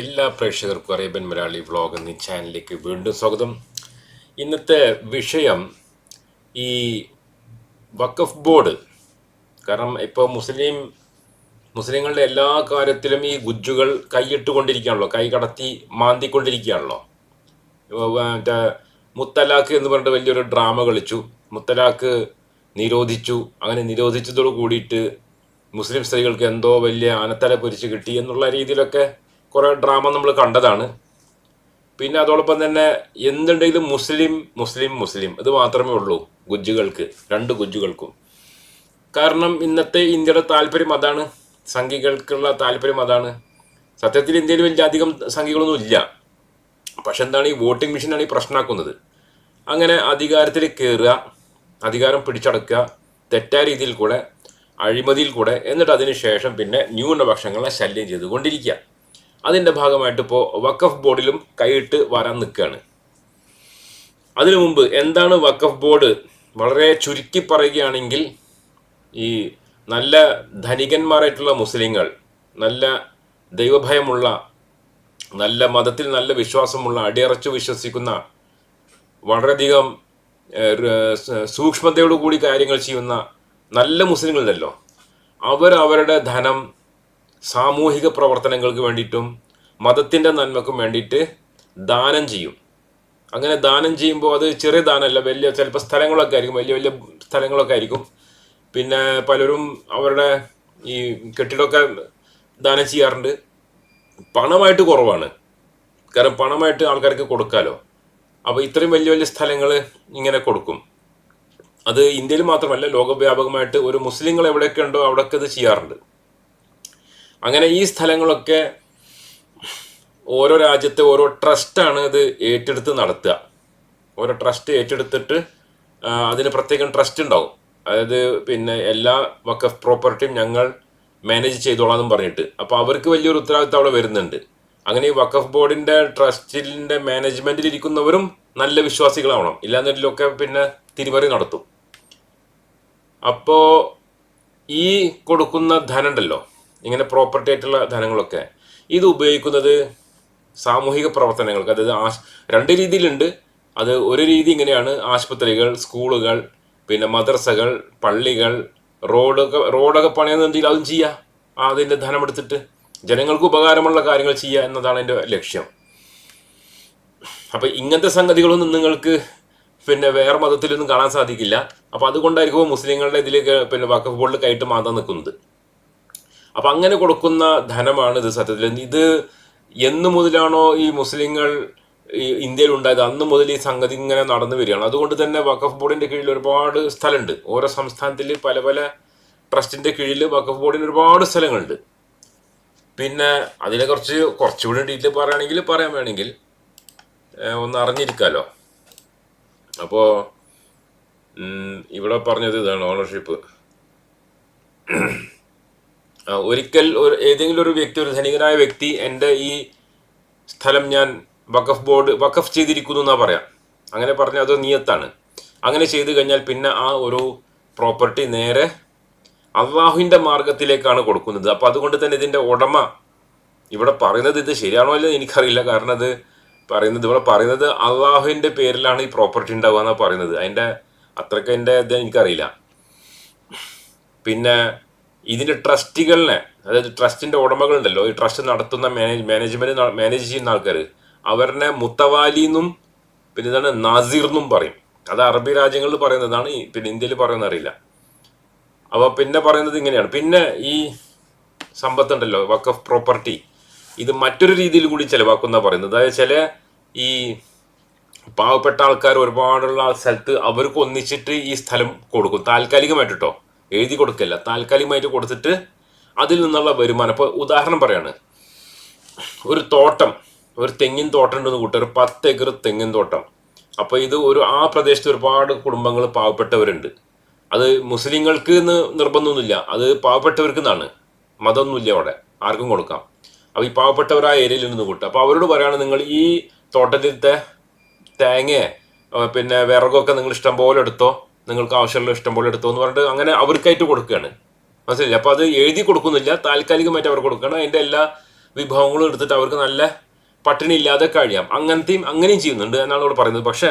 എല്ലാ പ്രേക്ഷകർക്കും Arabian Malayali vlog എന്ന ചാനലിലേക്ക് വീണ്ടും സ്വാഗതം. ഇന്നത്തെ വിഷയം ഈ വഖഫ് ബോർഡ്. കാരണം ഇപ്പോൾ മുസ്ലിം മുസ്ലിങ്ങളുടെ എല്ലാ കാര്യത്തിലും ഈ ഗുജ്ജുകൾ കൈയിട്ടുകൊണ്ടിരിക്കുകയാണല്ലോ കൈ കടത്തി മാന്തിക്കൊണ്ടിരിക്കുകയാണല്ലോ. മറ്റേ മുത്തലാഖ് എന്ന് പറഞ്ഞിട്ട് വലിയൊരു ഡ്രാമ കളിച്ചു. മുത്തലാഖ് നിരോധിച്ചു. അങ്ങനെ നിരോധിച്ചതോട് കൂടിയിട്ട് മുസ്ലിം സ്ത്രീകൾക്ക് എന്തോ വലിയ ആനത്തല പൊരിച്ച് കിട്ടി എന്നുള്ള രീതിയിലൊക്കെ കുറേ ഡ്രാമ നമ്മൾ കണ്ടതാണ്. പിന്നെ അതോടൊപ്പം തന്നെ എന്തുണ്ടെങ്കിലും മുസ്ലിം മുസ്ലിം മുസ്ലിം ഇത് മാത്രമേ ഉള്ളൂ ഗുജ്ജുകൾക്ക് രണ്ട് ഗുജ്ജുകൾക്കും. കാരണം ഇന്നത്തെ ഇന്ത്യയുടെ താല്പര്യം അതാണ് സംഘികൾക്കുള്ള താല്പര്യം അതാണ്. സത്യത്തിൽ ഇന്ത്യയിൽ വലിയ അധികം സംഘികളൊന്നും ഇല്ല. പക്ഷെ എന്താണ് ഈ വോട്ടിംഗ് മെഷീനാണ് ഈ പ്രശ്നമാക്കുന്നത് അങ്ങനെ അധികാരത്തിൽ കയറുക അധികാരം പിടിച്ചടക്കുക തെറ്റായ രീതിയിൽ കൂടെ അഴിമതിയിൽ കൂടെ എന്നിട്ട് അതിനുശേഷം പിന്നെ ന്യൂനപക്ഷങ്ങളെ ശല്യം ചെയ്തുകൊണ്ടിരിക്കുക. അതിന്റെ ഭാഗമായിട്ട് ഇപ്പോൾ വക്കഫ് ബോർഡിലും കൈയിട്ട് വരാൻ നിൽക്കുകയാണ്. അതിനു മുമ്പ് എന്താണ് വക്കഫ് ബോർഡ് വളരെ ചുരുക്കി പറയുകയാണെങ്കിൽ ഈ നല്ല ധനികന്മാരായിട്ടുള്ള മുസ്ലിങ്ങൾ നല്ല ദൈവഭയമുള്ള നല്ല മതത്തിൽ നല്ല വിശ്വാസമുള്ള അടിയറച്ചു വിശ്വസിക്കുന്ന വളരെയധികം സൂക്ഷ്മതയോടുകൂടി കാര്യങ്ങൾ ചെയ്യുന്ന നല്ല മുസ്ലിങ്ങളുണ്ടല്ലോ. അവർ അവരുടെ ധനം സാമൂഹിക പ്രവർത്തനങ്ങൾക്ക് വേണ്ടിയിട്ടും മതത്തിന്റെ നന്മക്കും വേണ്ടിയിട്ട് ദാനം ചെയ്യും. അങ്ങനെ ദാനം ചെയ്യുമ്പോൾ അത് ചെറിയ ദാനമല്ല വലിയ ചിലപ്പോൾ സ്ഥലങ്ങളൊക്കെ ആയിരിക്കും വലിയ വലിയ സ്ഥലങ്ങളൊക്കെ ആയിരിക്കും. പിന്നെ പലരും അവരുടെ ഈ കെട്ടിടമൊക്കെ ദാനം ചെയ്യാറുണ്ട്. പണമായിട്ട് കുറവാണ്. കാരണം പണമായിട്ട് ആൾക്കാർക്ക് കൊടുക്കാലോ. അപ്പോൾ ഇത്രയും വലിയ വലിയ സ്ഥലങ്ങൾ ഇങ്ങനെ കൊടുക്കും. അത് ഇന്ത്യയിൽ മാത്രമല്ല ലോകവ്യാപകമായിട്ട് ഒരു മുസ്ലിങ്ങൾ എവിടെയൊക്കെ ഉണ്ടോ അവിടെയൊക്കെ ഇത് ചെയ്യാറുണ്ട്. അങ്ങനെ ഈ സ്ഥലങ്ങളൊക്കെ ഓരോ രാജ്യത്തെ ഓരോ ട്രസ്റ്റാണ് ഇത് ഏറ്റെടുത്ത് നടത്തുക. ഓരോ ട്രസ്റ്റ് ഏറ്റെടുത്തിട്ട് അതിന് പ്രത്യേകം ട്രസ്റ്റ് ഉണ്ടാവും. അതായത് പിന്നെ എല്ലാ വക്കഫ് പ്രോപ്പർട്ടിയും ഞങ്ങൾ മാനേജ് ചെയ്തോളാം എന്ന് പറഞ്ഞിട്ട്. അപ്പോൾ അവർക്ക് വലിയൊരു ഉത്തരവാദിത്തം അവിടെ വരുന്നുണ്ട്. അങ്ങനെ ഈ വക്കഫ് ബോർഡിന്റെ ട്രസ്റ്റിന്റെ മാനേജ്മെന്റിൽ ഇരിക്കുന്നവരും നല്ല വിശ്വാസികളാവണം. ഇല്ലാന്നില്ലൊക്കെ പിന്നെ തിരിമറി നടത്തും. അപ്പോൾ ഈ കൊടുക്കുന്ന ധനം ഉണ്ടല്ലോ ഇങ്ങനെ പ്രോപ്പർട്ടി ആയിട്ടുള്ള ധനങ്ങളൊക്കെ. ഇത് ഉപയോഗിക്കുന്നത് സാമൂഹിക പ്രവർത്തനങ്ങൾക്ക് അതായത് ആശ് രണ്ട് രീതിയിലുണ്ട്. അത് ഒരു രീതി ഇങ്ങനെയാണ്. ആശുപത്രികൾ സ്കൂളുകൾ പിന്നെ മദ്രസകൾ പള്ളികൾ റോഡൊക്കെ റോഡൊക്കെ പണിയുന്നുണ്ടെങ്കിൽ അതും ചെയ്യുക അതിന്റെ ധനമെടുത്തിട്ട് ജനങ്ങൾക്ക് ഉപകാരമുള്ള കാര്യങ്ങൾ ചെയ്യുക എന്നതാണ് എന്റെ ലക്ഷ്യം. അപ്പം ഇങ്ങനത്തെ സംഗതികളൊന്നും നിങ്ങൾക്ക് പിന്നെ വേറെ മതത്തിലൊന്നും കാണാൻ സാധിക്കില്ല. അപ്പോൾ അതുകൊണ്ടായിരിക്കും മുസ്ലിങ്ങളുടെ ഇതിലേക്ക് പിന്നെ വക്കഫ് ബോർഡിൽ കയറ്റ് മാതാൻ നിൽക്കുന്നത്. അപ്പൊ അങ്ങനെ കൊടുക്കുന്ന ധനമാണ് ഇത് സത്യത്തിൽ. ഇത് എന്നു മുതലാണോ ഈ മുസ്ലിങ്ങൾ ഇന്ത്യയിൽ ഉണ്ടായത്? അന്ന് മുതൽ ഈ സംഗതി ഇങ്ങനെ നടന്നു വരികയാണ്. അതുകൊണ്ട് തന്നെ വഖഫ് ബോർഡിന്റെ കീഴിൽ ഒരുപാട് സ്ഥലമുണ്ട്. ഓരോ സംസ്ഥാനത്തിൽ പല പല ട്രസ്റ്റിന്റെ കീഴിൽ വഖഫ് ബോർഡിന് ഒരുപാട് സ്ഥലങ്ങളുണ്ട്. പിന്നെ അതിനെ കുറച്ച് കുറച്ചുകൂടി ഡീറ്റെയിൽ പറയുകയാണെങ്കിൽ പറയാൻ വേണമെങ്കിൽ ഒന്ന് അറിഞ്ഞിരിക്കാലോ. അപ്പോൾ ഇവിടെ പറഞ്ഞത് ഇതാണ് ഓണർഷിപ്പ്. ഒരിക്കൽ ഒരു ഏതെങ്കിലും ഒരു വ്യക്തി ഒരു ധനികനായ വ്യക്തി എന്റെ ഈ സ്ഥലം ഞാൻ വഖഫ് ബോർഡ് വഖഫ് ചെയ്തിരിക്കുന്നു എന്നാ പറയാം. അങ്ങനെ പറഞ്ഞാൽ അത് നിയത്താണ്. അങ്ങനെ ചെയ്തു കഴിഞ്ഞാൽ പിന്നെ ആ ഒരു പ്രോപ്പർട്ടി നേരെ അള്ളാഹുവിന്റെ മാർഗത്തിലേക്കാണ് കൊടുക്കുന്നത്. അപ്പോൾ അതുകൊണ്ട് തന്നെ ഇതിന്റെ ഉടമ ഇവിടെ പറയുന്നത് ഇത് ശരിയാണോ അല്ലെന്ന് എനിക്കറിയില്ല. കാരണം അത് പറയുന്നത് ഇവിടെ പറയുന്നത് അള്ളാഹുവിന്റെ പേരിലാണ് ഈ പ്രോപ്പർട്ടി ഉണ്ടാവുക എന്നാണ് പറയുന്നത്. അതിന്റെ അത്രയ്ക്ക് എന്റെ ഇത് എനിക്കറിയില്ല. പിന്നെ ഇതിന്റെ ട്രസ്റ്റികളിനെ അതായത് ട്രസ്റ്റിന്റെ ഉടമകളുണ്ടല്ലോ ഈ ട്രസ്റ്റ് നടത്തുന്ന മാനേജ് മാനേജ്മെന്റ് മാനേജ് ചെയ്യുന്ന ആൾക്കാർ അവരുടെ മുത്തവാലി എന്നും പിന്നെ ഇതാണ് നാസീർ എന്നും പറയും. അത് അറബി രാജ്യങ്ങളിൽ പറയുന്നതാണ് പിന്നെ ഇന്ത്യയിൽ പറയുന്ന അറിയില്ല. അപ്പോൾ പിന്നെ പറയുന്നത് ഇങ്ങനെയാണ്. പിന്നെ ഈ സമ്പത്തുണ്ടല്ലോ വക്കഫ് പ്രോപ്പർട്ടി ഇത് മറ്റൊരു രീതിയിൽ കൂടി ചിലവാക്കുന്ന പറയുന്നത്. അതായത് ചില ഈ പാവപ്പെട്ട ആൾക്കാർ ഒരുപാടുള്ള സ്ഥലത്ത് അവർക്ക് ഒന്നിച്ചിട്ട് ഈ സ്ഥലം കൊടുക്കും. താൽക്കാലികമായിട്ട് കേട്ടോ എഴുതി കൊടുക്കല്ല. താൽക്കാലികമായിട്ട് കൊടുത്തിട്ട് അതിൽ നിന്നുള്ള വരുമാനം. ഇപ്പോൾ ഉദാഹരണം പറയാണ്. ഒരു തോട്ടം ഒരു തെങ്ങിൻ തോട്ടം ഉണ്ടെന്ന് കൂട്ടുക ഒരു പത്ത് ഏക്കർ തെങ്ങിൻ തോട്ടം. അപ്പോൾ ഇത് ഒരു ആ പ്രദേശത്ത് ഒരുപാട് കുടുംബങ്ങൾ പാവപ്പെട്ടവരുണ്ട്. അത് മുസ്ലിങ്ങൾക്ക് എന്ന് നിർബന്ധമൊന്നുമില്ല. അത് പാവപ്പെട്ടവർക്ക് എന്നാണ് മതമൊന്നുമില്ല അവിടെ. ആർക്കും കൊടുക്കാം. അപ്പോൾ ഈ പാവപ്പെട്ടവരായ ഏരിയയിൽ നിന്ന് കൂട്ടുക. അപ്പോൾ അവരോട് പറയുകയാണ് നിങ്ങൾ ഈ തോട്ടത്തിലത്തെ തേങ്ങയെ പിന്നെ വിറകൊക്കെ നിങ്ങൾ ഇഷ്ടം പോലെ എടുത്തോ. നിങ്ങൾക്ക് ആവശ്യമുള്ള ഇഷ്ടം പോലെ എടുത്തു എന്ന് പറഞ്ഞിട്ട് അങ്ങനെ അവർക്കായിട്ട് കൊടുക്കുകയാണ്. മനസ്സിലായില്ലേ? അപ്പോൾ അത് എഴുതി കൊടുക്കുന്നില്ല. താൽക്കാലികമായിട്ട് അവർ കൊടുക്കണം. അതിന്റെ എല്ലാ വിഭവങ്ങളും എടുത്തിട്ട് അവർക്ക് നല്ല പട്ടിണി ഇല്ലാതെ കഴിയാം. അങ്ങനത്തെയും അങ്ങനെയും ചെയ്യുന്നുണ്ട് എന്നാണ് ഇവിടെ പറയുന്നത്. പക്ഷേ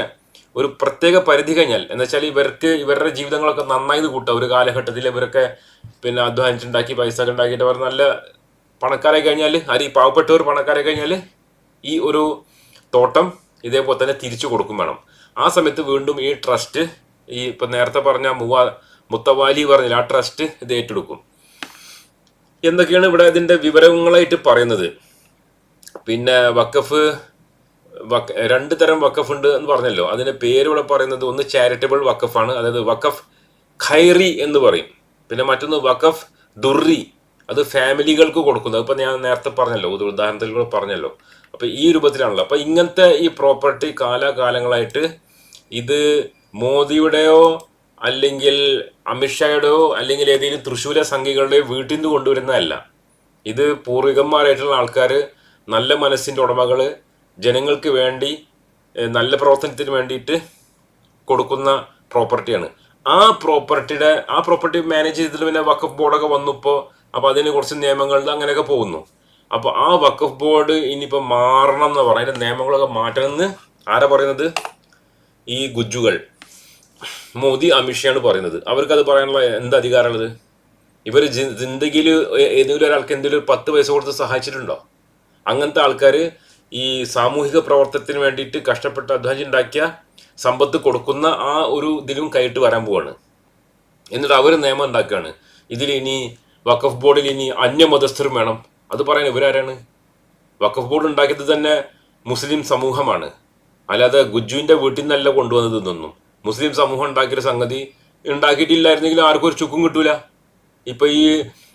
ഒരു പ്രത്യേക പരിധി കഴിഞ്ഞാൽ എന്ന് വെച്ചാൽ ഇവർക്ക് ഇവരുടെ ജീവിതങ്ങളൊക്കെ നന്നായി കൂട്ടുക. ഒരു കാലഘട്ടത്തിൽ ഇവരൊക്കെ പിന്നെ അധ്വാനിച്ചുണ്ടാക്കി പൈസ ഉണ്ടാക്കിയിട്ട് അവർ നല്ല പണക്കാരായി കഴിഞ്ഞാൽ ആര് ഈ പാവപ്പെട്ടവർ പണക്കാരായി കഴിഞ്ഞാൽ ഈ ഒരു തോട്ടം ഇതേപോലെ തന്നെ തിരിച്ചു കൊടുക്കും വേണം. ആ സമയത്ത് വീണ്ടും ഈ ട്രസ്റ്റ് ഈ ഇപ്പം നേരത്തെ പറഞ്ഞ മുവാ മുത്തവാലി പറഞ്ഞില്ല ആ ട്രസ്റ്റ് ഇത് ഏറ്റെടുക്കും. എന്തൊക്കെയാണ് ഇവിടെ ഇതിന്റെ വിവരങ്ങളായിട്ട് പറയുന്നത്? പിന്നെ വക്കഫ് വക്ക രണ്ട് തരം വക്കഫ് ഉണ്ട് എന്ന് പറഞ്ഞല്ലോ. അതിന്റെ പേര് ഇവിടെ പറയുന്നത് ഒന്ന് ചാരിറ്റബിൾ വക്കഫാണ് അതായത് വക്കഫ് ഖൈറി എന്ന് പറയും. പിന്നെ മറ്റൊന്ന് വക്കഫ് ദുർറി അത് ഫാമിലികൾക്ക് കൊടുക്കുന്നത്. ഇപ്പൊ ഞാൻ നേരത്തെ പറഞ്ഞല്ലോ ഒരു ഉദാഹരണത്തിൽ കൂടെ പറഞ്ഞല്ലോ. അപ്പൊ ഈ രൂപത്തിലാണല്ലോ. അപ്പൊ ഇങ്ങനത്തെ ഈ പ്രോപ്പർട്ടി കാലാകാലങ്ങളായിട്ട് ഇത് മോദിയുടെയോ അല്ലെങ്കിൽ അമിത്ഷായുടെയോ അല്ലെങ്കിൽ ഏതെങ്കിലും തൃശ്ശൂര സംഘികളുടെയോ വീട്ടിൽ നിന്ന് കൊണ്ടുവരുന്നതല്ല. ഇത് പൂർവികന്മാരായിട്ടുള്ള ആൾക്കാർ നല്ല മനസ്സിന്റെ ഉടമകൾ ജനങ്ങൾക്ക് വേണ്ടി നല്ല പ്രവർത്തനത്തിന് വേണ്ടിയിട്ട് കൊടുക്കുന്ന പ്രോപ്പർട്ടിയാണ്. ആ പ്രോപ്പർട്ടിയുടെ ആ പ്രോപ്പർട്ടി മാനേജ് ചെയ്തിട്ട് പിന്നെ വക്കഫ് ബോർഡൊക്കെ വന്നപ്പോൾ അപ്പോൾ അതിന് കുറച്ച് നിയമങ്ങളിൽ അങ്ങനെയൊക്കെ പോകുന്നു. അപ്പോൾ ആ വക്കഫ് ബോർഡ് ഇനിയിപ്പോൾ മാറണം എന്ന് പറഞ്ഞാൽ അതിന്റെ നിയമങ്ങളൊക്കെ മാറ്റണമെന്ന് ആരാ പറയുന്നത്? ഈ ഗുജ്ജുകൾ. മോദി അമിഷയാണ് പറയുന്നത്. അവർക്ക് അത് പറയാനുള്ള എന്ത് അധികാരമുള്ളത്? ഇവർ ജിന്ദഗിയിൽ ഏതെങ്കിലും ഒരാൾക്ക് എന്തെങ്കിലും ഒരു പത്ത് പൈസ കൊടുത്ത് സഹായിച്ചിട്ടുണ്ടോ? അങ്ങനത്തെ ആൾക്കാർ ഈ സാമൂഹിക പ്രവർത്തനത്തിന് വേണ്ടിയിട്ട് കഷ്ടപ്പെട്ട് അധ്വാനിച്ചുണ്ടാക്കിയ സമ്പത്ത് കൊടുക്കുന്ന ആ ഒരു ഇതിലും കൈയിട്ട് വരാൻ പോവാണ്. എന്നിട്ട് അവർ നിയമം ഉണ്ടാക്കുകയാണ്. ഇതിൽ ഇനി വഖഫ് ബോർഡിൽ ഇനി അന്യമതസ്ഥരും വേണം. അത് പറയാൻ ഇവരാരാണ്? വഖഫ് ബോർഡ് ഉണ്ടാക്കിയത് തന്നെ മുസ്ലിം സമൂഹമാണ്. അല്ലാതെ ഗുജുവിന്റെ വീട്ടിൽ നിന്നല്ല കൊണ്ടുവന്നത് ഇതൊന്നും മുസ്ലിം സമൂഹം ഉണ്ടാക്കിയൊരു സംഗതി ഉണ്ടാക്കിയിട്ടില്ലായിരുന്നെങ്കിൽ ആർക്കും ഒരു ചുക്കും കിട്ടൂല. ഇപ്പൊ ഈ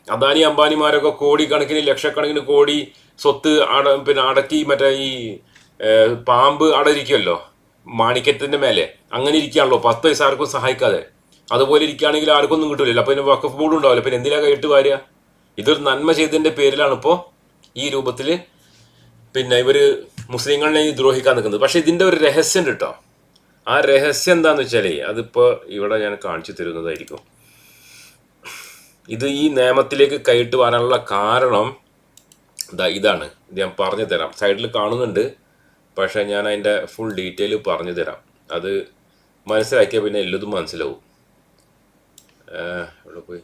അദാനി അംബാനിമാരൊക്കെ കോടിക്കണക്കിന് ലക്ഷക്കണക്കിന് കോടി സ്വത്ത് അട പിന്നെ അടക്കി മറ്റേ ഈ പാമ്പ് അടയിരിക്കുമല്ലോ മാണിക്യത്തിന്റെ മേലെ. അങ്ങനെ ഇരിക്കുകയാണല്ലോ പത്ത് പൈസ ആർക്കും സഹായിക്കാതെ. അതുപോലെ ഇരിക്കുകയാണെങ്കിൽ ആർക്കും ഒന്നും കിട്ടൂലല്ലോ അപ്പൊ പിന്നെ വക്കഫ് ബോർഡ് ഉണ്ടാവില്ല പിന്നെ എന്തിനാ കൈയിട്ട് വാരുക? ഇതൊരു നന്മ ചെയ്തതിന്റെ പേരിലാണ് ഇപ്പോ ഈ രൂപത്തിൽ പിന്നെ ഇവർ മുസ്ലിങ്ങളെ ദ്രോഹിക്കാൻ നിൽക്കുന്നത്. പക്ഷെ ഇതിന്റെ ഒരു രഹസ്യം കേട്ടോ. ആ രഹസ്യം എന്താന്ന് വെച്ചാൽ അതിപ്പോൾ ഇവിടെ ഞാൻ കാണിച്ചു തരുന്നതായിരിക്കും. ഇത് ഈ നിയമത്തിലേക്ക് കൈയിട്ട് വരാനുള്ള കാരണം ദാ ഇതാണ്. ഇത് ഞാൻ പറഞ്ഞു തരാം. സൈഡിൽ കാണുന്നുണ്ട്. പക്ഷേ ഞാൻ അതിന്റെ ഫുൾ ഡീറ്റെയിൽ പറഞ്ഞു തരാം. അത് മനസ്സിലാക്കിയാൽ പിന്നെ എല്ലതും മനസ്സിലാവും. ഇവിടെ പോയി?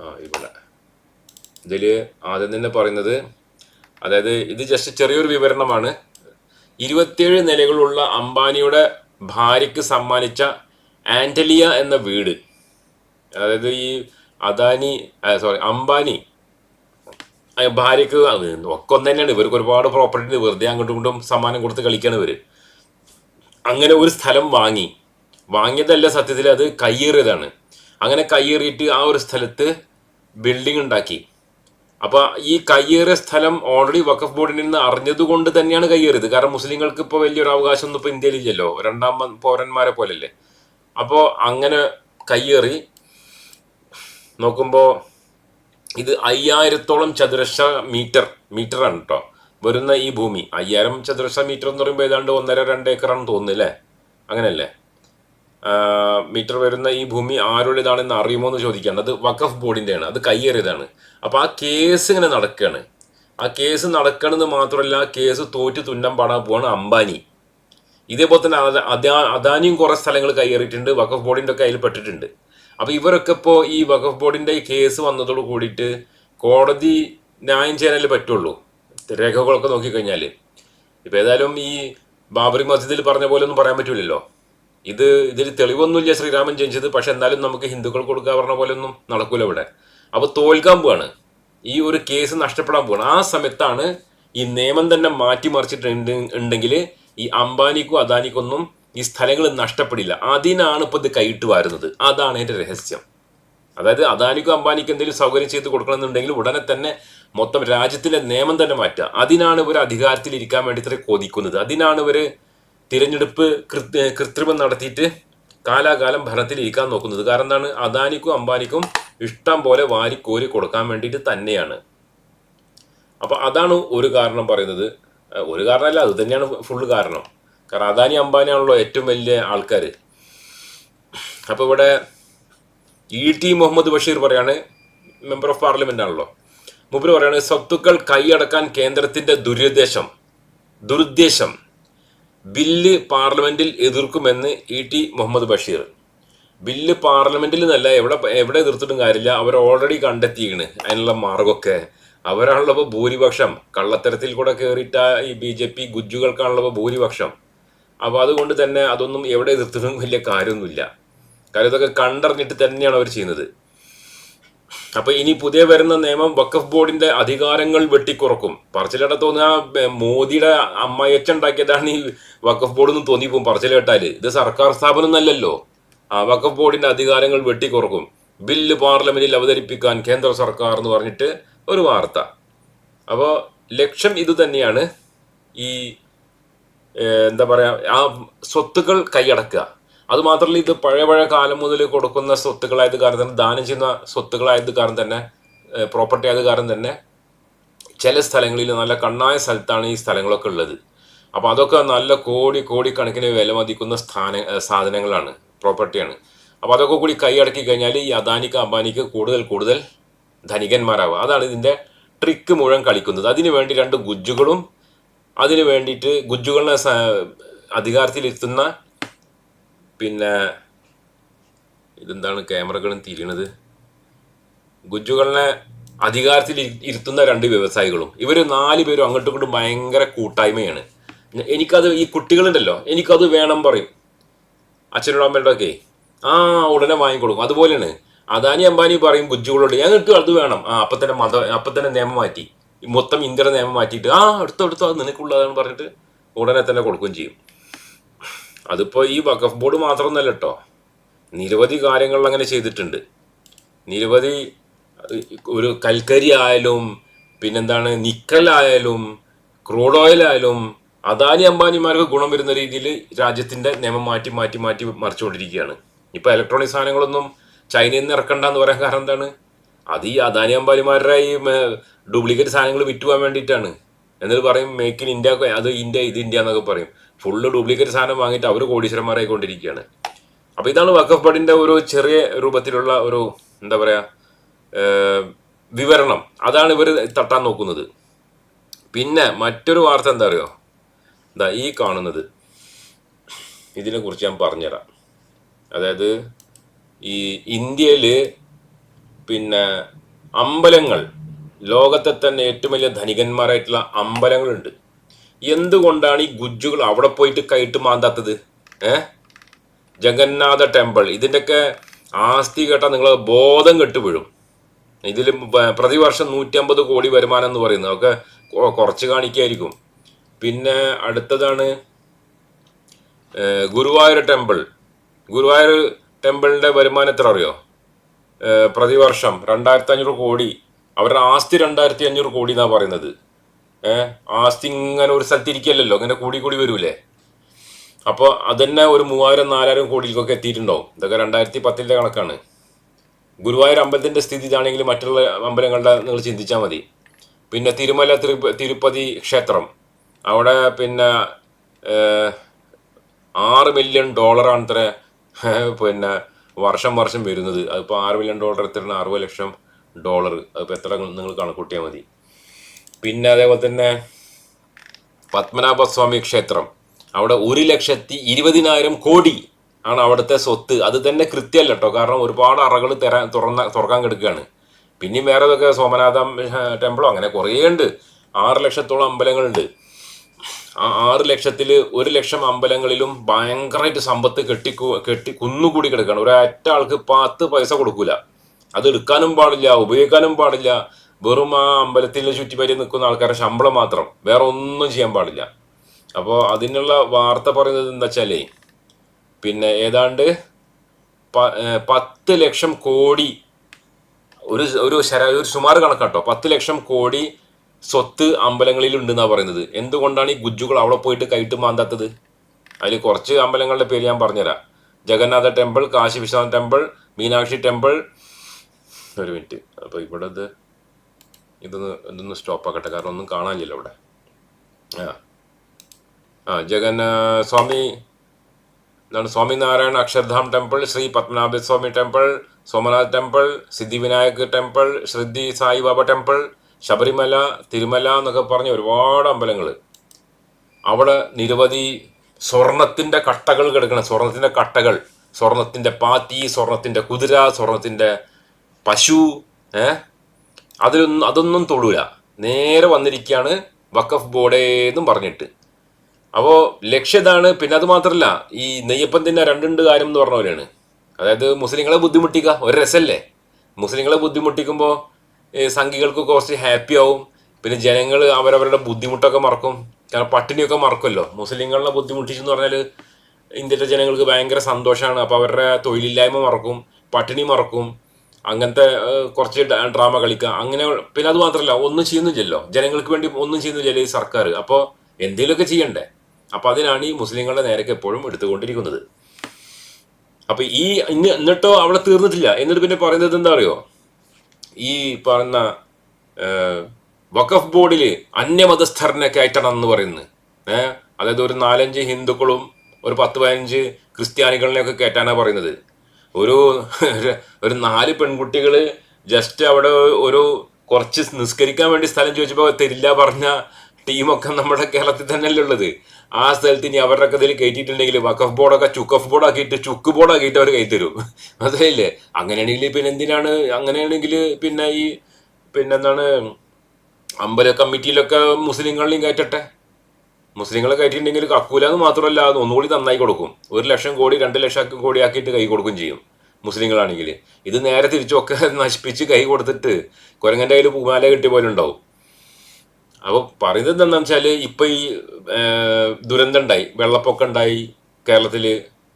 ആ ഇവിടെ. ഇതിൽ ആദ്യം തന്നെ പറയുന്നത് അതായത് ഇത് ജസ്റ്റ് ചെറിയൊരു വിവരണമാണ്. ഇരുപത്തിയേഴ് നിലകളുള്ള അംബാനിയുടെ ഭാര്യയ്ക്ക് സമ്മാനിച്ച ആന്റലിയ എന്ന വീട്. അതായത് ഈ അദാനി സോറി അംബാനി ഭാര്യയ്ക്ക് ഒക്കെ ഒന്ന് തന്നെയാണ് ഇവർക്ക് ഒരുപാട് പ്രോപ്പർട്ടി വെറുതെ അങ്ങോട്ടും ഇങ്ങോട്ടും സമ്മാനം കൊടുത്ത് കളിക്കുകയാണ് ഇവർ അങ്ങനെ ഒരു സ്ഥലം വാങ്ങി. വാങ്ങിയതല്ല സത്യത്തിൽ അത് കയ്യേറിയതാണ്. അങ്ങനെ കയ്യേറിയിട്ട് ആ ഒരു സ്ഥലത്ത് ബിൽഡിംഗ് ഉണ്ടാക്കി. അപ്പൊ ഈ കയ്യേറിയ സ്ഥലം ഓൾറെഡി വഖഫ് ബോർഡിൽ നിന്ന് അറിഞ്ഞത് കൊണ്ട് തന്നെയാണ് കയ്യേറിയത്. കാരണം മുസ്ലിങ്ങൾക്ക് ഇപ്പോൾ വലിയൊരു അവകാശം ഒന്നും ഇപ്പോൾ ഇന്ത്യയിലില്ലല്ലോ രണ്ടാം പൗരന്മാരെ പോലല്ലേ. അപ്പോൾ അങ്ങനെ കയ്യേറി. നോക്കുമ്പോൾ ഇത് അയ്യായിരത്തോളം ചതുരശ്ര മീറ്റർ മീറ്ററാണ് കേട്ടോ വരുന്ന ഈ ഭൂമി. അയ്യായിരം ചതുരശ്ര മീറ്റർ എന്ന് പറയുമ്പോൾ ഏതാണ്ട് ഒന്നര രണ്ട് ഏക്കറാണെന്ന് തോന്നുന്നു അല്ലേ? അങ്ങനെയല്ലേ? മീറ്റർ വരുന്ന ഈ ഭൂമി ആരുടേതാണെന്ന് അറിയുമോ എന്ന് ചോദിക്കുകയാണ്. അത് വഖഫ് ബോർഡിന്റെയാണ് അത് കയ്യേറിയതാണ്. അപ്പോൾ ആ കേസ് ഇങ്ങനെ നടക്കുകയാണ് ആ കേസ് നടക്കണമെന്ന് മാത്രമല്ല ആ കേസ് തോറ്റ് തുന്നം പാടാൻ പോവാണ് അംബാനി. ഇതേപോലെ തന്നെ അദ- അദാ- അദാനിയും കുറേ സ്ഥലങ്ങൾ കയ്യേറിയിട്ടുണ്ട് വഖഫ് ബോർഡിന്റെ ഒക്കെ അതിൽ പെട്ടിട്ടുണ്ട്. അപ്പോൾ ഇവരൊക്കെ ഇപ്പോൾ ഈ വഖഫ് ബോർഡിന്റെ കേസ് വന്നതോട് കൂടിയിട്ട് കോടതി ന്യായം ചെയ്യാനല്ലേ പറ്റുള്ളൂ? രേഖകളൊക്കെ നോക്കിക്കഴിഞ്ഞാൽ ഇപ്പോൾ ഏതായാലും ഈ ബാബറി മസ്ജിദിൽ പറഞ്ഞ പോലെ ഒന്നും പറയാൻ പറ്റൂലല്ലോ. ഇത് ഇതിൽ തെളിവൊന്നുമില്ല ശ്രീരാമൻ ജനിച്ചത്. പക്ഷെ എന്നാലും നമുക്ക് ഹിന്ദുക്കൾ കൊടുക്കുക പറഞ്ഞ പോലെ ഒന്നും നടക്കൂല ഇവിടെ. അപ്പൊ തോൽക്കാൻ പോവാണ്. ഈ ഒരു കേസ് നഷ്ടപ്പെടാൻ പോവാണ്. ആ സമയത്താണ് ഈ നിയമം തന്നെ മാറ്റിമറിച്ചിട്ടുണ്ട് ഉണ്ടെങ്കിൽ ഈ അംബാനിക്കും അദാനിക്കൊന്നും ഈ സ്ഥലങ്ങൾ നഷ്ടപ്പെടില്ല. അതിനാണ് ഇപ്പൊ ഇത് കൈയിട്ട് വരുന്നത്. അതാണ് അതിന്റെ രഹസ്യം. അതായത് അദാനിക്കും അംബാനിക്കും എന്തെങ്കിലും സൗകര്യം ചെയ്ത് കൊടുക്കണമെന്നുണ്ടെങ്കിൽ ഉടനെ തന്നെ മൊത്തം രാജ്യത്തിലെ നിയമം തന്നെ മാറ്റുക. അതിനാണ് ഇവർ അധികാരത്തിൽ ഇരിക്കാൻ വേണ്ടി ഇത്ര കൊതിക്കുന്നത്. അതിനാണ് ഇവർ തിരഞ്ഞെടുപ്പ് കൃത്രിമം നടത്തിയിട്ട് കാലാകാലം ഭരണത്തിലിരിക്കാൻ നോക്കുന്നത്. കാരണം എന്താണ്? അദാനിക്കും അംബാനിക്കും ഇഷ്ടം പോലെ വാരിക്കോരി കൊടുക്കാൻ വേണ്ടിയിട്ട് തന്നെയാണ്. അപ്പോൾ അതാണ് ഒരു കാരണം പറയുന്നത്. ഒരു കാരണമല്ല അത് തന്നെയാണ് ഫുള്ള് കാരണം. കാരണം അദാനി അംബാനിയാണല്ലോ ഏറ്റവും വലിയ ആൾക്കാർ അപ്പോൾ ഇവിടെ ഇ ടി മുഹമ്മദ് ബഷീർ പറയാണ് മെമ്പർ ഓഫ് പാർലമെന്റ് ആണല്ലോ. മുമ്പിൽ പറയാണ് സ്വത്തുക്കൾ കൈയടക്കാൻ കേന്ദ്രത്തിന്റെ ദുരുദ്ദേശം. ദുരുദ്ദേശം. ബില്ല് പാർലമെന്റിൽ എതിർക്കുമെന്ന് E T Muhammad Basheer. Bill പാർലമെന്റിൽ നിന്നല്ല എവിടെ എവിടെ എതിർത്തിട്ടും കാര്യമില്ല. അവർ ഓൾറെഡി കണ്ടെത്തിയാണ് അതിനുള്ള മാർഗമൊക്കെ. അവരാണുള്ളപ്പോൾ ഭൂരിപക്ഷം. കള്ളത്തരത്തിൽ കൂടെ കയറിയിട്ട ഈ ബി ജെ പി ഗുജ്ജുകൾക്കാണുള്ളപ്പോൾ ഭൂരിപക്ഷം. അപ്പോൾ അതുകൊണ്ട് തന്നെ അതൊന്നും എവിടെ എതിർത്തിട്ടും വലിയ കാര്യമൊന്നുമില്ല. കാര്യം ഇതൊക്കെ കണ്ടറിഞ്ഞിട്ട് തന്നെയാണ് അവർ ചെയ്യുന്നത്. അപ്പൊ ഇനി പുതിയ വരുന്ന നിയമം വഖഫ് ബോർഡിന്റെ അധികാരങ്ങൾ വെട്ടിക്കുറക്കും. പറച്ചിലേട്ട തോന്നുക മോദിയുടെ അമ്മയച്ച ഉണ്ടാക്കിയതാണ് ഈ വഖഫ് ബോർഡ് എന്ന് തോന്നിപ്പോവും പറച്ചിലേട്ടാൽ. ഇത് സർക്കാർ സ്ഥാപനം എന്നല്ലല്ലോ ആ വഖഫ് ബോർഡിന്റെ അധികാരങ്ങൾ വെട്ടിക്കുറക്കും. ബില്ല് പാർലമെന്റിൽ അവതരിപ്പിക്കാൻ കേന്ദ്ര സർക്കാർ എന്ന് പറഞ്ഞിട്ട് ഒരു വാർത്ത. അപ്പോൾ ലക്ഷ്യം ഇത് തന്നെയാണ്. ഈ എന്താ പറയാ ആ സ്വത്തുക്കൾ കൈയടക്കുക. അത് മാത്രമല്ല ഇത് പഴയ പഴയ കാലം മുതൽ കൊടുക്കുന്ന സ്വത്തുക്കളായത് കാരണം തന്നെ ദാനം ചെയ്യുന്ന സ്വത്തുക്കളായത് കാരണം തന്നെ പ്രോപ്പർട്ടി ആയത് കാരണം തന്നെ ചില സ്ഥലങ്ങളിൽ നല്ല കണ്ണായ സ്ഥലത്താണ് ഈ സ്ഥലങ്ങളൊക്കെ ഉള്ളത്. അപ്പോൾ അതൊക്കെ നല്ല കോടി കോടിക്കണക്കിന് വില മതിക്കുന്ന സ്ഥാന സാധനങ്ങളാണ് പ്രോപ്പർട്ടിയാണ് അപ്പോൾ അതൊക്കെ കൂടി കൈയടക്കി കഴിഞ്ഞാൽ ഈ അദാനിക്ക് അംബാനിക്ക് കൂടുതൽ കൂടുതൽ ധനികന്മാരാവുക അതാണ് ഇതിന്റെ ട്രിക്ക് മുഴുവൻ കളിക്കുന്നത്. അതിനു വേണ്ടി രണ്ട് ഗുജ്ജുകളും അതിനു വേണ്ടിയിട്ട് ഗുജ്ജുകളെ അധികാരത്തിലെത്തുന്ന പിന്നെ ഇതെന്താണ് ക്യാമറകളും തിരിയണത്? ഗുജ്ജുകളിനെ അധികാരത്തിൽ ഇരുത്തുന്ന രണ്ട് വ്യവസായികളും. ഇവർ നാല് പേരും അങ്ങോട്ടും ഇങ്ങോട്ടും ഭയങ്കര കൂട്ടായ്മയാണ്. എനിക്കത് ഈ കുട്ടികളുണ്ടല്ലോ എനിക്കത് വേണം പറയും. അച്ഛനോടും അമ്മയുടെ ഒക്കെ. ആ ഉടനെ വാങ്ങിക്കൊടുക്കും. അതുപോലെയാണ്. അദാനി അംബാനി പറയും ഗുജ്ജുകളോട് ഞങ്ങൾക്ക് അത് വേണം. ആ അപ്പം തന്നെ മത അപ്പം തന്നെ നിയമം മാറ്റി. മൊത്തം ഇന്ത്യയുടെ നിയമം മാറ്റിയിട്ട് ആ എടുത്തോ അത് നിനക്കുള്ളതാണ് പറഞ്ഞിട്ട് ഉടനെ തന്നെ കൊടുക്കുകയും ചെയ്യും. അതിപ്പോൾ ഈ വഖഫ് ബോർഡ് മാത്രമൊന്നല്ല കേട്ടോ നിരവധി കാര്യങ്ങൾ അങ്ങനെ ചെയ്തിട്ടുണ്ട്. നിരവധി ഒരു കൽക്കരി ആയാലും പിന്നെന്താണ് നിക്കലായാലും ക്രൂഡ് ഓയിൽ ആയാലും അദാനി അംബാനിമാർക്ക് ഗുണം വരുന്ന രീതിയിൽ രാജ്യത്തിന്റെ നിയമം മാറ്റി മാറ്റി മാറ്റി മറിച്ചുകൊണ്ടിരിക്കുകയാണ്. ഇപ്പോൾ ഇലക്ട്രോണിക് സാധനങ്ങളൊന്നും ചൈനയിൽ നിന്ന് ഇറക്കണ്ട എന്ന് പറയാൻ കാരണം എന്താണ്? അത് ഈ അദാനി അംബാനിമാരുടെ ഈ ഡ്യൂപ്ലിക്കേറ്റ് സാധനങ്ങൾ വിറ്റുപോകാൻ വേണ്ടിയിട്ടാണ്. എന്നിട്ട് പറയും മേക്ക് ഇൻ ഇന്ത്യ അത് ഇന്ത്യ ഇത് ഇന്ത്യ എന്നൊക്കെ പറയും. ഫുള്ള് ഡ്യൂപ്ലിക്കേറ്റ് സാധനം വാങ്ങിയിട്ട് അവർ കോടീശ്വരന്മാരായിക്കൊണ്ടിരിക്കുകയാണ്. അപ്പോൾ ഇതാണ് വക്കഫ് ബോർഡിന്റെ ഒരു ചെറിയ രൂപത്തിലുള്ള ഒരു എന്താ പറയുക വിവരണം. അതാണ് ഇവർ തട്ടാൻ നോക്കുന്നത്. പിന്നെ മറ്റൊരു വാർത്ത എന്താ അറിയോ? എന്താ ഈ കാണുന്നത്. ഇതിനെ കുറിച്ച് ഞാൻ പറഞ്ഞുതരാം. അതായത് ഈ ഇന്ത്യയിൽ പിന്നെ അമ്പലങ്ങൾ ലോകത്തെ തന്നെ ഏറ്റവും വലിയ ധനികന്മാരായിട്ടുള്ള അമ്പലങ്ങളുണ്ട്. എന്തുകൊണ്ടാണ് ഈ ഗുജ്ജുകൾ അവിടെ പോയിട്ട് കയറ്റ് മാന്താത്തത്? ഏ? ജഗന്നാഥ ടെമ്പിൾ. ഇതിന്റെയൊക്കെ ആസ്തി കേട്ടാൽ നിങ്ങൾ ബോധം കെട്ട് വീഴും. ഇതിൽ പ്രതിവർഷം നൂറ്റമ്പത് കോടി വരുമാനം എന്ന് പറയുന്നത്. ഒക്കെ കുറച്ച് കാണിക്കായിരിക്കും. പിന്നെ അടുത്തതാണ് ഗുരുവായൂർ ടെമ്പിൾ. ഗുരുവായൂർ ടെമ്പിളിന്റെ വരുമാനം എത്ര അറിയോ? പ്രതിവർഷം രണ്ടായിരത്തി അഞ്ഞൂറ് കോടി. അവരുടെ ആസ്തി രണ്ടായിരത്തി അഞ്ഞൂറ് കോടി എന്നാണ് പറയുന്നത്. ഏഹ് ആസ്തി ഇങ്ങനെ ഒരു സ്ഥലത്ത് ഇരിക്കല്ലല്ലോ ഇങ്ങനെ കൂടി കൂടി വരൂലേ? അപ്പോൾ അതന്നെ ഒരു മൂവായിരം നാലായിരം കോടിയിലേക്കൊക്കെ എത്തിയിട്ടുണ്ടാവും. ഇതൊക്കെ രണ്ടായിരത്തി പത്തിന്റെ കണക്കാണ്. ഗുരുവായൂർ അമ്പലത്തിന്റെ സ്ഥിതി ഇതാണെങ്കിൽ മറ്റുള്ള അമ്പലങ്ങളുടെ നിങ്ങൾ ചിന്തിച്ചാൽ മതി. പിന്നെ തിരുമല തിരുപ്പ തിരുപ്പതി ക്ഷേത്രം. അവിടെ പിന്നെ ആറ് മില്യൺ ഡോളറാണ് ഇത്ര പിന്നെ വർഷം വർഷം വരുന്നത്. അതിപ്പോൾ ആറ് മില്യൺ ഡോളർ എത്രയാണ്? അറുപത് ലക്ഷം ഡോളർ. അതിപ്പോൾ എത്ര നിങ്ങൾ കണക്കൂട്ടിയാൽ മതി. പിന്നെ അതേപോലെ തന്നെ പത്മനാഭസ്വാമി ക്ഷേത്രം. അവിടെ ഒരു ലക്ഷത്തി ഇരുപതിനായിരം കോടി ആണ് അവിടുത്തെ സ്വത്ത്. അത് തന്നെ കൃത്യമല്ല കേട്ടോ. കാരണം ഒരുപാട് അറകൾ തരാൻ തുറന്ന തുറക്കാൻ കിടക്കുകയാണ്. പിന്നെയും വേറെ ഇതൊക്കെ സോമനാഥം ടെമ്പിളോ അങ്ങനെ കുറേ ഉണ്ട്. ആറ് ലക്ഷത്തോളം അമ്പലങ്ങളുണ്ട്. ആ ആറ് ലക്ഷത്തിൽ ഒരു ലക്ഷം അമ്പലങ്ങളിലും ഭയങ്കരമായിട്ട് സമ്പത്ത് കെട്ടി കെട്ടി കുന്നുകൂടി കിടക്കുകയാണ്. ഒരൊറ്റ ആൾക്ക് പത്ത് പൈസ കൊടുക്കൂല. അത് എടുക്കാനും പാടില്ല ഉപയോഗിക്കാനും പാടില്ല. വെറും ആ അമ്പലത്തിൽ ചുറ്റിപ്പറ്റി നിൽക്കുന്ന ആൾക്കാരുടെ ശമ്പളം മാത്രം. വേറെ ഒന്നും ചെയ്യാൻ പാടില്ല. അപ്പോൾ അതിനുള്ള വാർത്ത പറയുന്നത് എന്താ വെച്ചാലേ പിന്നെ ഏതാണ്ട് പത്ത് ലക്ഷം കോടി ഒരു ഒരു ശരാ ഒരു സുമാർ കണക്കാട്ടോ. പത്ത് ലക്ഷം കോടി സ്വത്ത് അമ്പലങ്ങളിൽ ഉണ്ടെന്നാണ് പറയുന്നത്. എന്തുകൊണ്ടാണ് ഈ ഗുജ്ജുകൾ അവിടെ പോയിട്ട് കൈട്ട് മാന്താത്തത്? അതിൽ കുറച്ച് അമ്പലങ്ങളുടെ പേര് ഞാൻ പറഞ്ഞുതരാം. Jagannath temple Kashi Vishwanath temple Meenakshi temple. ഒരു മിനിറ്റ്. അപ്പോൾ ഇവിടെ ഇതൊന്ന് ഇതൊന്ന് സ്റ്റോപ്പ് ആക്കട്ടെ. കാരണം ഒന്നും കാണാനില്ല ഇവിടെ. ആ. ആ ജഗൻ സ്വാമി എന്താണ് Swaminarayan Akshardham temple Shri Padmanabha Swamy temple Somnath temple Siddhivinayak temple Shri Saibaba temple Sabarimala Tirumala എന്നൊക്കെ പറഞ്ഞ ഒരുപാട് അമ്പലങ്ങൾ അവിടെ നിരവധി സ്വർണത്തിന്റെ കട്ടകൾ കിടക്കണം സ്വർണത്തിന്റെ കട്ടകൾ സ്വർണത്തിന്റെ പാത്തി സ്വർണത്തിന്റെ കുതിര സ്വർണത്തിന്റെ പശു ഏ? അതിലൊന്നും അതൊന്നും തൊടൂല. നേരെ വന്നിരിക്കുകയാണ് വഖഫ് ബോർഡേ എന്നും പറഞ്ഞിട്ട്. അപ്പോൾ ലക്ഷ്യതാണ് പിന്നെ അത് മാത്രമല്ല ഈ നെയ്യപ്പത്തിന്റെ രണ്ടുണ്ട് കാര്യം എന്ന് പറഞ്ഞ പോലെയാണ്. അതായത് മുസ്ലിങ്ങളെ ബുദ്ധിമുട്ടിക്കുക ഒരു രസമല്ലേ മുസ്ലിങ്ങളെ ബുദ്ധിമുട്ടിക്കുമ്പോൾ സംഘികൾക്ക് കുറച്ച് ഹാപ്പി ആവും. പിന്നെ ജനങ്ങൾ അവരവരുടെ ബുദ്ധിമുട്ടൊക്കെ മറക്കും. കാരണം പട്ടിണിയൊക്കെ മറക്കുമല്ലോ മുസ്ലിങ്ങളെ ബുദ്ധിമുട്ടിച്ചെന്ന് പറഞ്ഞാൽ ഇന്ത്യയിലെ ജനങ്ങൾക്ക് ഭയങ്കര സന്തോഷമാണ് അപ്പോൾ അവരുടെ തൊഴിലില്ലായ്മ മറക്കും പട്ടിണി മറക്കും. അങ്ങനത്തെ കുറച്ച് ഡ്രാമ കളിക്കുക അങ്ങനെ പിന്നെ അത് മാത്രമല്ല ഒന്നും ചെയ്യുന്നില്ലല്ലോ. ജനങ്ങൾക്ക് വേണ്ടി ഒന്നും ചെയ്യുന്നില്ലല്ലോ ഈ സർക്കാർ. അപ്പോൾ എന്തെങ്കിലുമൊക്കെ ചെയ്യണ്ടേ? അപ്പോൾ അതിനാണ് ഈ മുസ്ലിങ്ങളുടെ നേരൊക്കെ എപ്പോഴും എടുത്തുകൊണ്ടിരിക്കുന്നത്. അപ്പൊ ഈ ഇന്ന് എന്നിട്ടോ അവിടെ തീർന്നിട്ടില്ല. എന്നിട്ട് പിന്നെ പറയുന്നത് എന്താ അറിയോ? ഈ പറഞ്ഞ വഖഫ് ബോർഡിൽ അന്യമതസ്ഥരനെ കയറ്റണം എന്ന് പറയുന്നത്. ഏഹ് അതായത് ഒരു നാലഞ്ച് ഹിന്ദുക്കളും ഒരു പത്ത് പതിനഞ്ച് ക്രിസ്ത്യാനികളിനെയൊക്കെ കയറ്റാനാണ് പറയുന്നത്. ഒരു ഒരു നാല് പെൺകുട്ടികൾ ജസ്റ്റ് അവിടെ ഒരു കുറച്ച് നിസ്കരിക്കാൻ വേണ്ടി സ്ഥലം ചോദിച്ചപ്പോൾ തരില്ല പറഞ്ഞ ടീമൊക്കെ നമ്മുടെ കേരളത്തിൽ തന്നെയല്ലേ ഉള്ളത്. ആ സ്ഥലത്ത് ഇനി അവരുടെ ഇതിൽ കയറ്റിയിട്ടുണ്ടെങ്കിൽ വഖഫ് ബോർഡൊക്കെ ചുക്കഫ് ബോർഡാക്കിയിട്ട് ചുക്ക് ബോർഡാക്കിയിട്ട് അവർ കയറ്റിത്തരും. മനസ്സിലായില്ലേ അങ്ങനെയാണെങ്കിൽ പിന്നെ എന്തിനാണ് അങ്ങനെയാണെങ്കിൽ പിന്നെ ഈ പിന്നെന്താണ് അമ്പല കമ്മിറ്റിയിലൊക്കെ മുസ്ലിങ്ങളെയും കയറ്റട്ടെ? മുസ്ലിങ്ങളെ കയറ്റിയിട്ടുണ്ടെങ്കിൽ കക്കൂല എന്ന് മാത്രമല്ല അത് ഒന്നുകൂടി നന്നായി കൊടുക്കും. ഒരു ലക്ഷം കോടി രണ്ട് ലക്ഷം കോടി ആക്കിയിട്ട് കൈ കൊടുക്കും ചെയ്യും മുസ്ലിങ്ങളാണെങ്കിൽ. ഇത് നേരെ തിരിച്ചൊക്കെ നശിപ്പിച്ച് കൈ കൊടുത്തിട്ട് കുരങ്ങന്റെ കയ്യിൽ പൂമാല കിട്ടിയ പോലെ ഉണ്ടാവും. അപ്പോൾ പറയുന്നത് എന്താണെന്ന് വെച്ചാൽ ഇപ്പം ഈ ദുരന്തം ഉണ്ടായി. വെള്ളപ്പൊക്കം ഉണ്ടായി കേരളത്തിൽ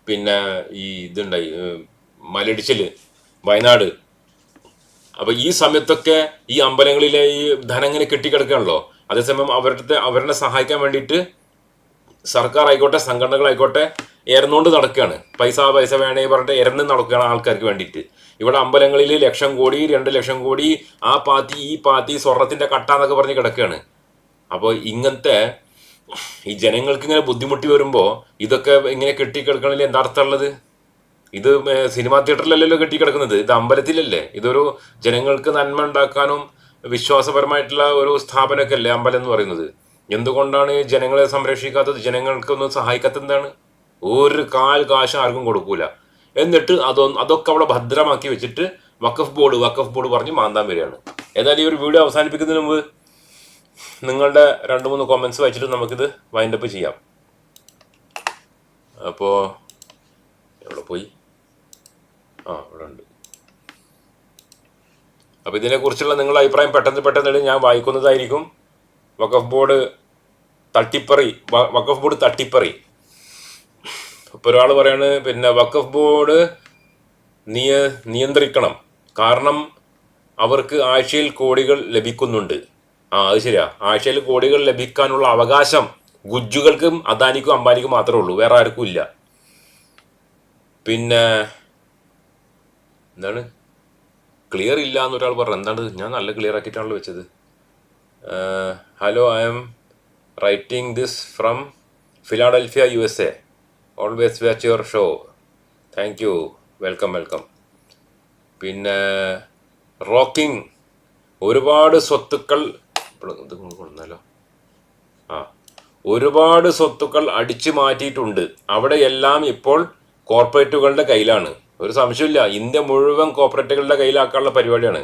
പിന്നെ ഈ ഇതുണ്ടായി മലയിടിച്ചിൽ വയനാട്. അപ്പോൾ ഈ സമയത്തൊക്കെ ഈ അമ്പലങ്ങളിലെ ഈ ധനം ഇങ്ങനെ കെട്ടിക്കിടക്കുകയാണല്ലോ അതേസമയം അവരുടെ അവരെ സഹായിക്കാൻ വേണ്ടിയിട്ട് സർക്കാർ ആയിക്കോട്ടെ സംഘടനകളായിക്കോട്ടെ എരന്നുകൊണ്ട് നടക്കുകയാണ് പൈസ പൈസ വേണേ പറഞ്ഞിട്ട് എരന്ന് നടക്കുകയാണ് ആൾക്കാർക്ക് വേണ്ടിയിട്ട്. ഇവിടെ അമ്പലങ്ങളിൽ ലക്ഷം കോടി രണ്ട് ലക്ഷം കോടി ആ പാത്തി ഈ പാത്തി സ്വർണത്തിന്റെ കട്ട എന്നൊക്കെ പറഞ്ഞ് കിടക്കുകയാണ്. അപ്പോൾ ഇങ്ങനത്തെ ഈ ജനങ്ങൾക്ക് ഇങ്ങനെ ബുദ്ധിമുട്ടി വരുമ്പോൾ ഇതൊക്കെ ഇങ്ങനെ കെട്ടിക്കിടക്കണതിൽ എന്താ അർത്ഥമുള്ളത് ഇത് സിനിമാ തിയേറ്ററിലല്ലല്ലോ കെട്ടിക്കിടക്കുന്നത്? ഇത് അമ്പലത്തിലല്ലേ? ഇതൊരു ജനങ്ങൾക്ക് നന്മ ഉണ്ടാക്കാനും വിശ്വാസപരമായിട്ടുള്ള ഒരു സ്ഥാപനമൊക്കെ അല്ലേ അമ്പലം എന്ന് പറയുന്നത്? എന്തുകൊണ്ടാണ് ജനങ്ങളെ സംരക്ഷിക്കാത്തത്? ജനങ്ങൾക്കൊന്നും സഹായിക്കാത്തത് എന്താണ് ഒരു കാൽ കാശ് ആർക്കും കൊടുക്കൂല. എന്നിട്ട് അതൊന്ന് അതൊക്കെ അവിടെ ഭദ്രമാക്കി വെച്ചിട്ട് വക്കഫ് ബോർഡ് വക്കഫ് ബോർഡ് പറഞ്ഞ് മാന്താൻ വരികയാണ്. ഏതായാലും ഈ ഒരു വീഡിയോ അവസാനിപ്പിക്കുന്നതിന് മുമ്പ് നിങ്ങളുടെ രണ്ട് മൂന്ന് കോമൻസ് വായിച്ചിട്ട് നമുക്കിത് വൈൻഡപ്പ് ചെയ്യാം. അപ്പോൾ എവിടെ പോയി? ആ ഇവിടെ ഉണ്ട്. അപ്പോൾ ഇതിനെക്കുറിച്ചുള്ള നിങ്ങളുടെ അഭിപ്രായം പെട്ടെന്ന് പെട്ടെന്ന് ഞാൻ വായിക്കുന്നതായിരിക്കും. വഖഫ് ബോർഡ് തട്ടിപ്പറി വഖഫ് ബോർഡ് തട്ടിപ്പറി. ഇപ്പോൾ ഒരാൾ പറയാണ് പിന്നെ വഖഫ് ബോർഡ് നിയ നിയന്ത്രിക്കണം. കാരണം അവർക്ക് ആഴ്ചയിൽ കോടികൾ ലഭിക്കുന്നുണ്ട്. ആ അത് ശരിയാ. ആഴ്ചയിൽ കോടികൾ ലഭിക്കാനുള്ള അവകാശം ഗുജ്ജുകൾക്കും അദാനിക്കും അംബാനിക്കും മാത്രമേ ഉള്ളൂ. വേറെ ആർക്കും ഇല്ല. പിന്നെ എന്താണ്? ക്ലിയർ ഇല്ല എന്ന് ഒരാൾ പറഞ്ഞു. എന്താണ്? ഞാൻ നല്ല ക്ലിയർ ആക്കിയിട്ടാണല്ലോ വെച്ചത്. Hello I am writing this from Philadelphia U S A always watch your show thank you welcome welcome പിന്നെ റോക്കിംഗ് ഒരുപാട് സ്വത്തുക്കൾ കൊള്ളുന്നല്ലോ ആ ഒരുപാട് സ്വത്തുക്കൾ അടിച്ചു മാറ്റിയിട്ടുണ്ട്. അവിടെയെല്ലാം ഇപ്പോൾ കോർപ്പറേറ്റുകളുടെ കയ്യിലാണ്. ഒരു സംശയമില്ല ഇന്ത്യ മുഴുവൻ കോപ്പറേറ്റുകളുടെ കയ്യിലാക്കാനുള്ള പരിപാടിയാണ്.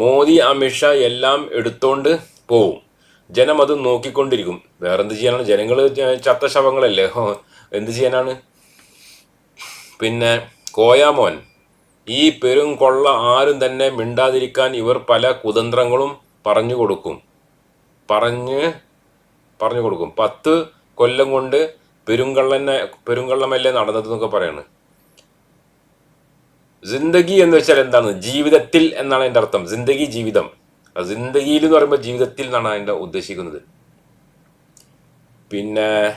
മോദി അമിത്ഷാ എല്ലാം എടുത്തോണ്ട് പോവും. ജനം അത് നോക്കിക്കൊണ്ടിരിക്കും. വേറെന്ത് ചെയ്യാനാണ്? ജനങ്ങൾ ചത്ത ശവങ്ങളല്ലേ? എന്ത് ചെയ്യാനാണ്? പിന്നെ കോയാമോൻ. ഈ പെരും കൊള്ള ആരും തന്നെ മിണ്ടാതിരിക്കാൻ ഇവർ പല കുതന്ത്രങ്ങളും പറഞ്ഞു കൊടുക്കും. പറഞ്ഞ് പറഞ്ഞു കൊടുക്കും. പത്ത് കൊല്ലം കൊണ്ട് പെരുങ്കള്ളനെ പെരുങ്കള്ളമല്ലേ നടന്നതെന്നൊക്കെ പറയാണ്. ജിന്ദഗി എന്ന് വെച്ചാൽ എന്താണ്? ജീവിതത്തിൽ എന്നാണ് എന്റെ അർത്ഥം. ജിന്ദഗി ജീവിതം. ജിന്ദഗിയിൽ എന്ന് പറയുമ്പോൾ ജീവിതത്തിൽ എന്നാണ് അതിന്റെ ഉദ്ദേശിക്കുന്നത്. പിന്നെ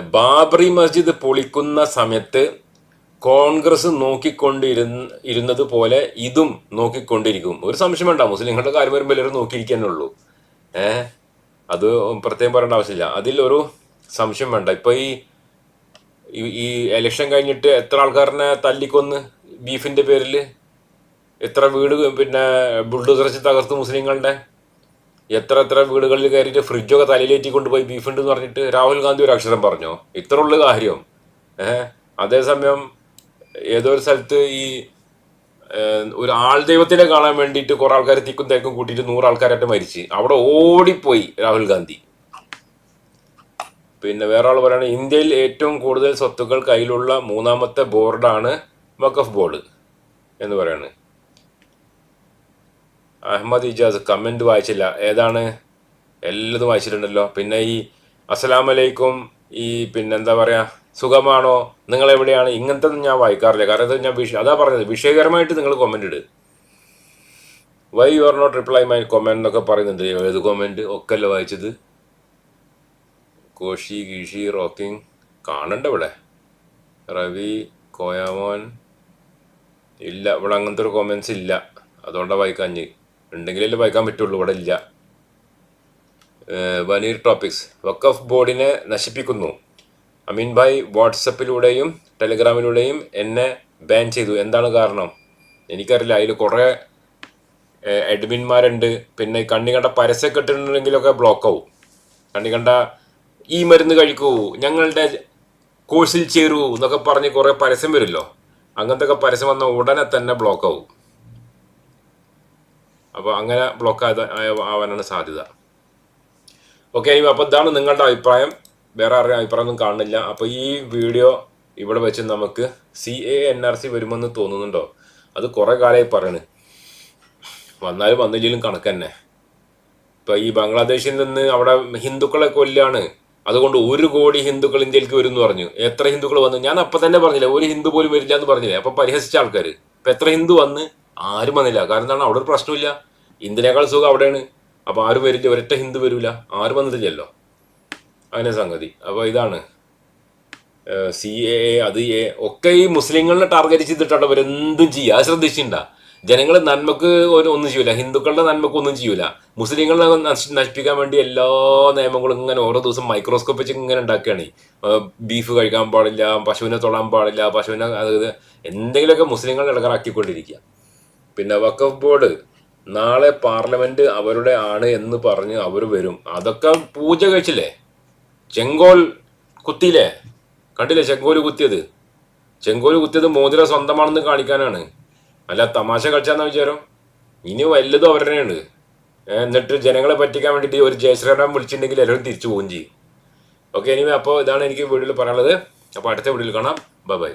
ബാബറി മസ്ജിദ് പൊളിക്കുന്ന സമയത്ത് കോൺഗ്രസ് നോക്കിക്കൊണ്ടിരുന്ന ഇരുന്നത് പോലെ ഇതും നോക്കിക്കൊണ്ടിരിക്കും. ഒരു സംശയം വേണ്ട. മുസ്ലിങ്ങളുടെ കാര്യം വരുമ്പോൾ എല്ലാവരും നോക്കിയിരിക്കാനേ ഉള്ളൂ. ഏഹ് അത് പ്രത്യേകം പറയേണ്ട ആവശ്യമില്ല. അതിൽ ഒരു സംശയം വേണ്ട. ഇപ്പൊ ഈ ഈ- ഇലക്ഷൻ കഴിഞ്ഞിട്ട് എത്ര ആൾക്കാരനെ തല്ലിക്കൊന്ന് ബീഫിന്റെ പേരിൽ എത്ര വീട് പിന്നെ ബുൾഡോസർ തകർത്ത് മുസ്ലിങ്ങളുടെ? എത്ര എത്ര വീടുകളിൽ കയറിയിട്ട് ഫ്രിഡ്ജൊക്കെ തലയിലേറ്റി കൊണ്ടുപോയി ബീഫുണ്ട് എന്ന് പറഞ്ഞിട്ട് രാഹുൽ ഗാന്ധി ഒരു അക്ഷരം പറഞ്ഞോ? ഉള്ള കാര്യം. ഏഹ്? അതേസമയം ഏതോ ഒരു സ്ഥലത്ത് ഈ ഒരു ആൾ ദൈവത്തിനെ കാണാൻ വേണ്ടിയിട്ട് കുറെ ആൾക്കാർ തിക്കും തിരക്കും കൂട്ടിയിട്ട് നൂറ് ആൾക്കാരായിട്ട് മരിച്ച്. അവിടെ ഓടിപ്പോയി രാഹുൽ ഗാന്ധി. പിന്നെ വേറെ ആൾ പറയുന്നത് ഇന്ത്യയിൽ ഏറ്റവും കൂടുതൽ സ്വത്തുക്കൾ കയ്യിലുള്ള മൂന്നാമത്തെ ബോർഡാണ് വഖഫ് ബോർഡ് എന്ന് പറയാണ്. അഹമ്മദ് ഇജാസ് കമന്റ് വായിച്ചില്ല. ഏതാണ്? എല്ലതും വായിച്ചിട്ടുണ്ടല്ലോ. പിന്നെ ഈ അസ്സലാം വലൈക്കും ഈ പിന്നെ എന്താ പറയുക സുഖമാണോ? നിങ്ങൾ എവിടെയാണ് ഇങ്ങനത്തെ ഞാൻ വായിക്കാറില്ല. കാരണം ഞാൻ വിഷ അതാ പറഞ്ഞത് വിഷയകരമായിട്ട് നിങ്ങൾ comment it. Why you are not reply my comment എന്നൊക്കെ പറയുന്നുണ്ട്. ഏത് കൊമന്റ് ഒക്കെ അല്ലേ വായിച്ചത്? കോശി ഗീഷി റോക്കിംഗ് കാണണ്ട ഇവിടെ. റവി കോയാമോൻ ഇല്ല ഇവിടെ അങ്ങനത്തെ ഒരു കോമെൻസ് ഇല്ല. അതുകൊണ്ടാണ് വായിക്കാഞ്ഞ്. ഉണ്ടെങ്കിലല്ലേ വായിക്കാൻ പറ്റുള്ളൂ ഇവിടെ ഇല്ല. വനീർ ടോപ്പിക്സ് വക്കഫ് ബോർഡിനെ നശിപ്പിക്കുന്നു. അമീൻ ഭായ് വാട്സപ്പിലൂടെയും ടെലിഗ്രാമിലൂടെയും എന്നെ ബാൻ ചെയ്തു. എന്താണ് കാരണം? എനിക്കറിയില്ല. അതിൽ കുറേ അഡ്മിന്മാരുണ്ട് പിന്നെ കണ്ണികണ്ട പരസ്യം കണ്ണികണ്ട ബ്ലോക്ക് ആവും. കണ്ണി കണ്ട ഈ മരുന്ന് കഴിക്കൂ ഞങ്ങളുടെ കോഴ്സിൽ ചേരൂ എന്നൊക്കെ പറഞ്ഞ് കുറേ പരസ്യം വരുമല്ലോ. അങ്ങനത്തെ പരസ്യം വന്ന ഉടനെ തന്നെ ബ്ലോക്ക് ആവും. അപ്പോൾ അങ്ങനെ ബ്ലോക്ക് ആവാനാണ് സാധ്യത. ഓക്കെ അപ്പൊ ഇതാണ് നിങ്ങളുടെ അഭിപ്രായം. വേറെ ആരുടെയും അഭിപ്രായം ഒന്നും കാണുന്നില്ല. അപ്പോൾ ഈ വീഡിയോ ഇവിടെ വെച്ച് നമുക്ക് C A N R C വരുമെന്ന് തോന്നുന്നുണ്ടോ? അത് കുറേ കാലമായി പറയണ്. വന്നാലും വന്നില്ലെങ്കിലും കണക്ക് തന്നെ. ഇപ്പൊ ഈ ബംഗ്ലാദേശിൽ നിന്ന് അവിടെ ഹിന്ദുക്കളെ കൊല്ലാണ്. അതുകൊണ്ട് ഒരു കോടി ഹിന്ദുക്കൾ ഇന്ത്യയിലേക്ക് വരും എന്ന് പറഞ്ഞു. എത്ര ഹിന്ദുക്കൾ വന്നു? ഞാൻ അപ്പൊ തന്നെ പറഞ്ഞില്ല ഒരു ഹിന്ദു പോലും വരില്ല എന്ന് പറഞ്ഞില്ലേ? അപ്പൊ പരിഹസിച്ച ആൾക്കാർ ഇപ്പൊ എത്ര ഹിന്ദു വന്ന്? ആരും വന്നില്ല. കാരണം എന്താണ്? അവിടെ ഒരു പ്രശ്നമില്ല. ഇന്ത്യനേക്കാൾ സുഖം അവിടെയാണ്. അപ്പൊ ആരും വരില്ല. ഒരൊറ്റ ഹിന്ദു വരില്ല ആരും വന്നിട്ടില്ലല്ലോ. അങ്ങനെ സംഗതി. അപ്പോൾ ഇതാണ്. സി എ അത് എ ഒക്കെ ഈ മുസ്ലിങ്ങളെ ടാർഗറ്റ് ചെയ്തിട്ടാണ് അവരെന്തും ചെയ്യുക അത് ശ്രദ്ധിച്ചിട്ടുണ്ടാ? ജനങ്ങളെ നന്മക്ക് ഒരു ഒന്നും ചെയ്യൂല. ഹിന്ദുക്കളുടെ നന്മക്ക് ഒന്നും ചെയ്യൂല. മുസ്ലിങ്ങളെ നശിപ്പിക്കാൻ വേണ്ടി എല്ലാ നിയമങ്ങളും ഇങ്ങനെ ഓരോ ദിവസം മൈക്രോസ്കോപ്പ് വെച്ച് ഇങ്ങനെ ഉണ്ടാക്കുകയാണ്. ബീഫ് കഴിക്കാൻ പാടില്ല പശുവിനെ തൊടാൻ പാടില്ല പശുവിനെ അത് ഇത് എന്തെങ്കിലുമൊക്കെ മുസ്ലിങ്ങൾ ഇടകറാക്കിക്കൊണ്ടിരിക്കുക. പിന്നെ വക്കഫ് ബോർഡ് നാളെ പാർലമെന്റ് അവരുടെ ആണ് എന്ന് പറഞ്ഞ് അവർ വരും. അതൊക്കെ പൂജ കഴിച്ചില്ലേ? ചെങ്കോൽ കുത്തിയില്ലേ? കണ്ടില്ലേ ചെങ്കോൽ കുത്തിയത്? ചെങ്കോൽ കുത്തിയത് മോതിര സ്വന്തമാണെന്ന് കാണിക്കാനാണ്. അല്ല തമാശ കളിച്ചാന്ന വിചാരം? ഇനി വല്ലതും അവരുടെയാണ് ഏ, എന്നിട്ട് ജനങ്ങളെ പറ്റിക്കാൻ വേണ്ടിയിട്ട് ഒരു ജയശ്രീറാം വിളിച്ചിട്ടുണ്ടെങ്കിൽ എല്ലാവരും തിരിച്ചു പോവുകയും ചെയ്യും. ഓക്കെ ഇനി അപ്പോൾ ഇതാണ് എനിക്ക് വീഡിയോയിൽ പറയാനുള്ളത്. അപ്പോൾ അടുത്ത വീഡിയോയിൽ കാണാം. Bye bye